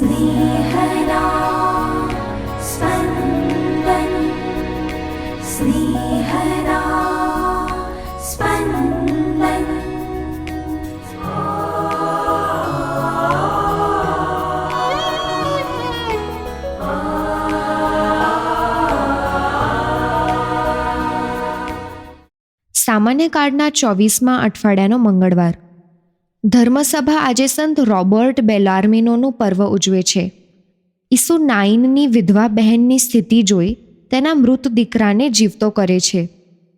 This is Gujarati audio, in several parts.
स्नेहदा स्पन्दन् स्नेहदा स्पन्दन् સામાન્ય કાળના ચોવીસમાં અઠવાડિયાનો મંગળવાર ધર્મસભા આજે સંત રોબર્ટ બેલાર્મિનોનું પર્વ ઉજવે છે. ઈસુ નાઇનની વિધવા બહેનની સ્થિતિ જોઈ તેના મૃત દીકરાને જીવતો કરે છે.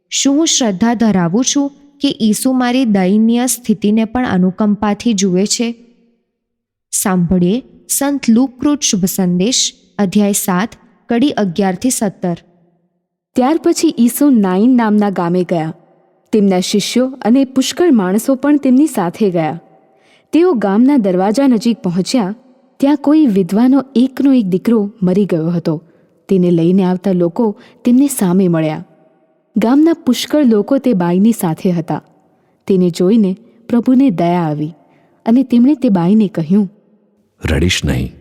શું હું શ્રદ્ધા ધરાવું છું કે ઈસુ મારી દયનીય સ્થિતિને પણ અનુકંપાથી જુએ છે? સાંભળીએ સંત લુકૃત શુભ સંદેશ, અધ્યાય સાત, કડી અગિયારથી સત્તર. ત્યાર પછી ઈસુ નાઇન નામના ગામે ગયા. તેમના શિષ્યો અને પુષ્કળ માણસો પણ તેમની સાથે ગયા. તેઓ ગામના દરવાજા નજીક પહોંચ્યા ત્યાં કોઈ વિધવાનો એકનો એક દીકરો મરી ગયો હતો. તેને લઈને આવતા લોકો તેમને સામે મળ્યા. ગામના પુષ્કળ લોકો તે બાઈની સાથે હતા. તેને જોઈને પ્રભુને દયા આવી અને તેમણે તે બાઈને કહ્યું રડીશ નહીં.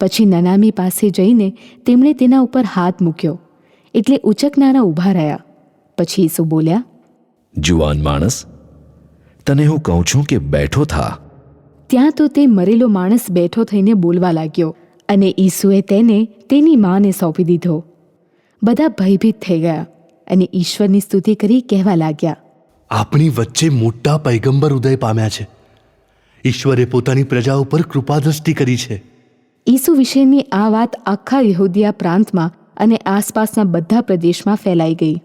પછી નનામી પાસે જઈને તેમણે તેના ઉપર હાથ મૂક્યો એટલે ઉચકનારા ઊભા રહ્યા. પછી ઈસુ બોલ્યા જુવાન માણસ તને હું કહું છું કે બેઠો થા. ત્યાં તો તે મરેલો માણસ બેઠો થઈને બોલવા લાગ્યો અને ઈસુએ તેને તેની માને સોંપી દીધો. બધા ભયભીત થઈ ગયા અને ઈશ્વરની સ્તુતિ કરી કહેવા લાગ્યા. આપણી વચ્ચે મોટા પૈગંબર ઉદય પામ્યા છે. ઈશ્વરે પોતાની પ્રજા ઉપર કૃપાદ્રષ્ટિ કરી છે. ઈસુ વિશેની આ વાત આખા યહૂદિયા પ્રાંતમાં અને આસપાસના બધા પ્રદેશમાં ફેલાઈ ગઈ.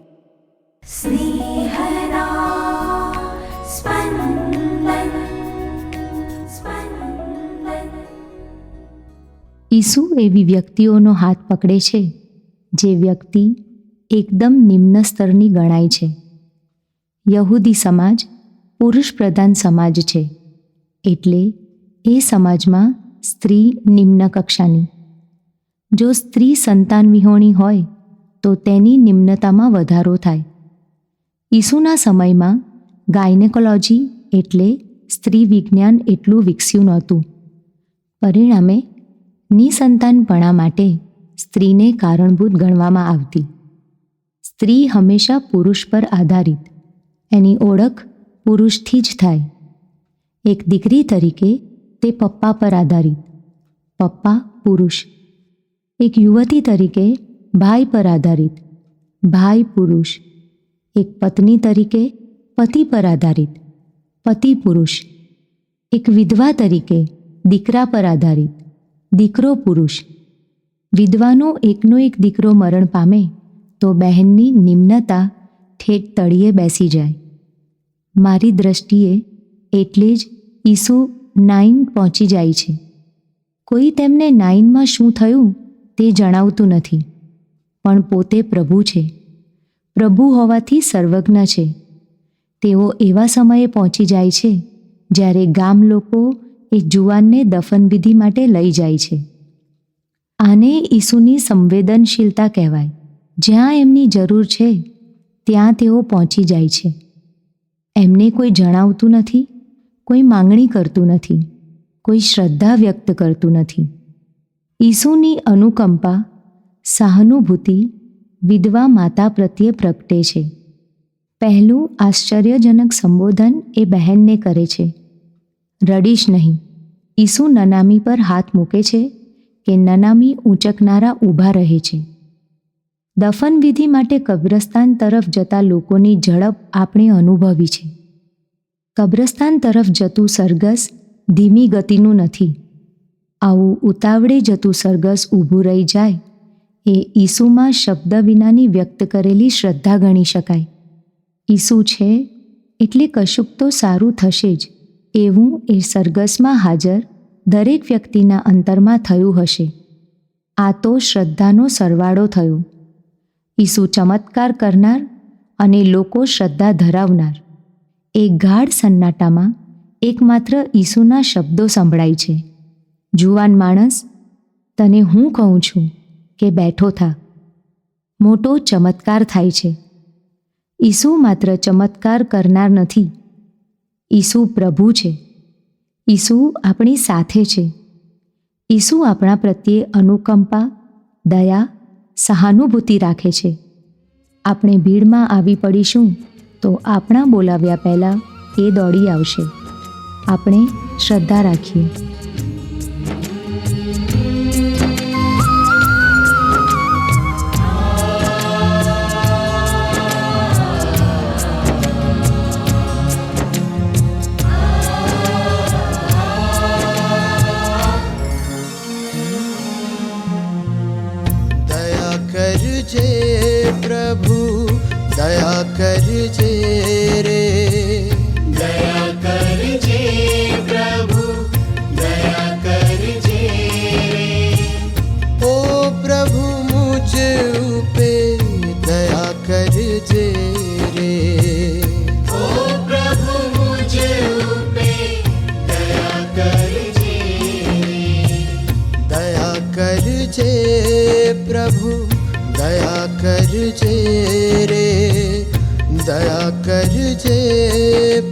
ઈસુ એવી વ્યક્તિઓનો હાથ પકડે છે, જે વ્યક્તિ એકદમ નિમ્ન સ્તરની ગણાય છે. યહૂદી સમાજ પુરુષ પ્રધાન સમાજ છે, એટલે એ સમાજમાં સ્ત્રી નિમ્ન કક્ષાની. જો સ્ત્રી સંતાન વિહોણી હોય, તો તેની નિમ્નતામાં વધારો થાય. ઈસુના સમયમાં ગાયનેકોલોજી એટલે સ્ત્રી વિજ્ઞાન એટલું વિકસ્યું નહોતું. પરિણામે નિસંતાનપણા માટે સ્ત્રીને કારણભૂત ગણવામાં આવતી. સ્ત્રી હંમેશા પુરુષ પર આધારિત. એની ઓળખ પુરુષથી જ થાય. એક દીકરી તરીકે તે પપ્પા પર આધારિત. પપ્પા પુરુષ. એક યુવતી તરીકે ભાઈ પર આધારિત. ભાઈ પુરુષ. એક પત્ની તરીકે પતિ પર આધારિત. પતિ પુરુષ. એક વિધવા તરીકે દીકરા પર આધારિત. દીકરો પુરુષ. વિધવાનો એકનો એક દીકરો મરણ પામે, તો બહેનની નિમ્નતા ઠેઠ તળિયે બેસી જાય. મારી દ્રષ્ટિએ એટલે જ ઈસુ નાઇન પહોંચી જાય છે. કોઈ તેમને નાઇનમાં શું થયું તે જણાવતું નથી. પણ પોતે પ્રભુ છે. પ્રભુ હોવાથી સર્વજ્ઞ છે. તેઓ એવા સમયે પહોંચી જાય છે, જ્યારે ગામ લોકો એ જુવાનને દફનવિધિ માટે લઈ જાય છે. આને ઈસુની સંવેદનશીલતા કહેવાય. જ્યાં એમની જરૂર છે, ત્યાં તેઓ પહોંચી જાય છે. એમને કોઈ જણાવતું નથી, કોઈ માંગણી કરતું નથી, કોઈ શ્રદ્ધા વ્યક્ત કરતું નથી. ઈસુની અનુકંપા, સહાનુભૂતિ, વિધવા માતા પ્રત્યે પ્રગટે છે. પહેલું આશ્ચર્યજનક સંબોધન એ બહેનને કરે છે. રડીશ નહીં. ઈસુ નનામી પર હાથ મૂકે છે કે નનામી ઊંચકનારા ઊભા રહે છે. દફનવિધિ માટે કબ્રસ્તાન તરફ જતા લોકોની ઝડપ આપણે અનુભવી છે. કબ્રસ્તાન તરફ જતું સરગસ ધીમી ગતિનું નથી. આવું ઉતાવળે જતું સરગસ ઊભું રહી જાય એ ઈસુમાં શબ્દ વિનાની વ્યક્ત કરેલી શ્રદ્ધા ગણી શકાય. ઈસુ છે એટલે કશુંક તો સારું થશે જ. એવું એ સરઘસમાં હાજર દરેક વ્યક્તિના અંતરમાં થયું હશે. આ તો શ્રદ્ધાનો સરવાળો થયો. ઈસુ ચમત્કાર કરનાર અને લોકો શ્રદ્ધા ધરાવનાર. એ ગાઢ સન્નાટામાં એકમાત્ર ઈસુના શબ્દો સંભળાય છે. જુવાન માણસ, તને હું કહું છું કે બેઠો થા. મોટો ચમત્કાર થાય છે. ઈસુ માત્ર ચમત્કાર કરનાર નથી ઈસુ પ્રભુ છે. ઈસુ આપણી સાથે છે. ઈસુ આપણા પ્રત્યે અનુકંપા, દયા, સહાનુભૂતિ રાખે છે. આપણે ભીડમાં આવી પડીશું તો આપણા બોલાવ્યા પહેલાં એ દોડી આવશે. આપણે શ્રદ્ધા રાખીએ.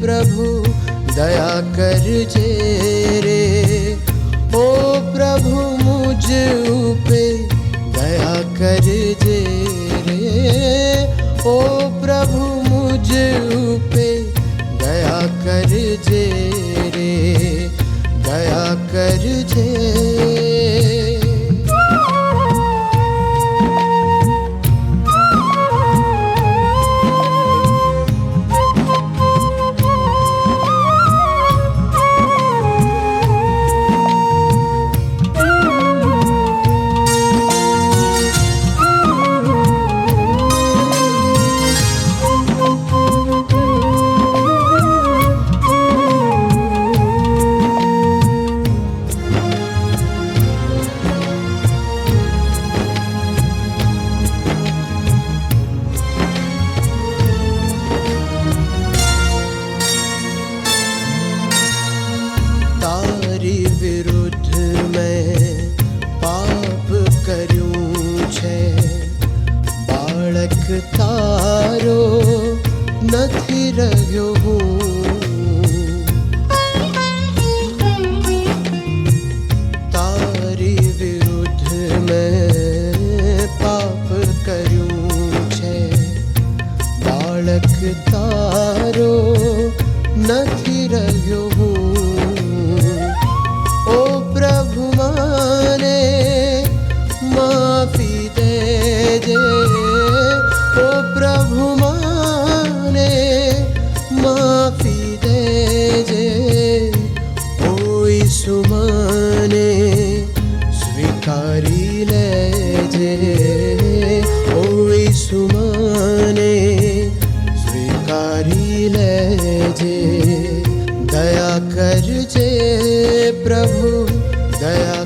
પ્રભુ દયા કરજે રે ઓ પ્રભુ મુજ ઉપે દયા કરજે રે ઓ પ્રભુ મુજ ઉપે દયા કરજે રે દયા કરજે નથી રહ્યો હું. તારી વિરુદ્ધ મેં પાપ કર્યું છે. બાળક તારો નથી રહ્યો હું. ઓ પ્રભુ માને માફી દેજે દયા કરજે પ્રભુ દયા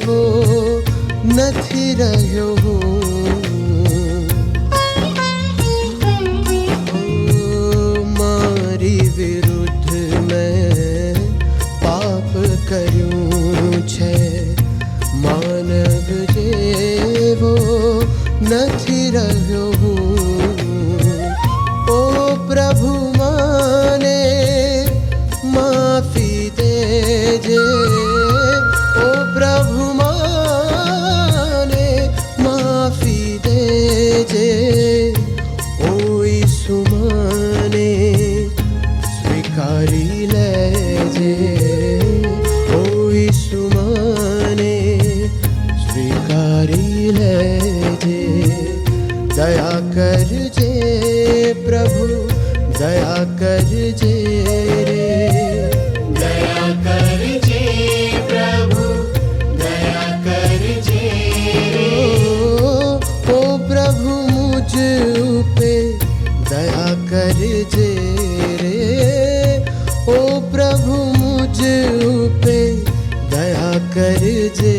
એવો નથી રહ્યો. મારી વિરુદ્ધ મેં પાપ કર્યું છે. માનવ જેવો નથી રહ્યો. દયા કરજે પ્રભુ દયા કરજે રે દયા કરજે પ્રભુ દયા કરજે ઓ પ્રભુ મુજ ઉપે દયા કરજે રે ઓ પ્રભુ મુજ ઉપે દયા કરજે